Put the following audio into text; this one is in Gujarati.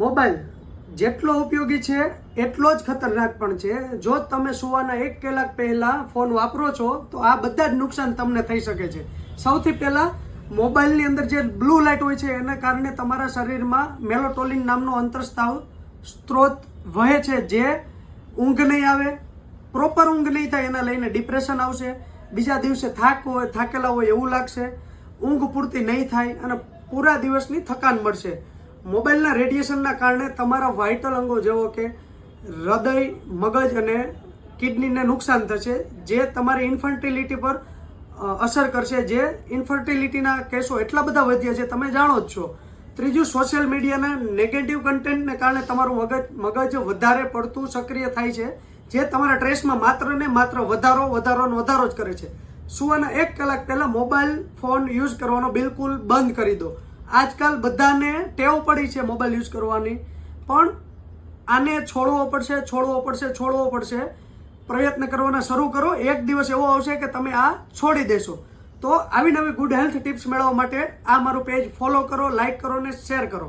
મોબાઈલ જેટલો ઉપયોગી છે, એટલો જ ખતરનાક પણ છે. જો તમે સુવાના એક કલાક પહેલાં ફોન વાપરો છો, તો આ બધા જ નુકસાન તમને થઈ શકે છે. સૌથી પહેલાં મોબાઈલની અંદર જે બ્લુ લાઇટ હોય છે, એના કારણે તમારા શરીરમાં મેલોટોલિન નામનો અંતરસ્તાવ સ્ત્રોત વહે છે, જે ઊંઘ નહીં આવે પ્રોપર ઊંઘ નહીં થાય, એના લઈને ડિપ્રેશન આવશે. બીજા દિવસે થાક હોય, થાકેલા હોય એવું લાગશે. ઊંઘ પૂરતી નહીં થાય અને પૂરા દિવસની થકાન મળશે. મોબાઈલના રેડિયેશનના કારણે તમારા વાઇટલ અંગો જેવો કે હૃદય, મગજ અને કિડનીને નુકસાન થશે, જે તમારી ઇન્ફર્ટિલિટી પર અસર કરશે. જે ઇન્ફર્ટિલિટીના કેસો એટલા બધા વધ્યા છે, તમે જાણો જ છો. ત્રીજું સોશિયલ મીડિયાના નેગેટિવ કન્ટેન્ટને કારણે તમારું મગજ મગજ વધારે પડતું સક્રિય થાય છે, જે તમારા ટ્રેસમાં માત્ર ને માત્ર વધારો વધારો વધારો જ કરે છે. સુવાના એક કલાક પહેલાં મોબાઈલ ફોન યુઝ કરવાનો બિલકુલ બંધ કરી દો. આજકાલ બધાને ટેવ પડી છે મોબાઈલ યુઝ કરવાની. પણ આને છોડવો પડશે છોડવો પડશે છોડવો પડશે. પ્રયત્ન કરવાના શરૂ કરો. એક દિવસ એવો આવશે કે તમે આ છોડી દેશો. તો આવી નવી ગુડ હેલ્થ ટિપ્સ મેળવવા માટે આ મારું પેજ ફોલો કરો લાઇક કરો અને શેર કરો.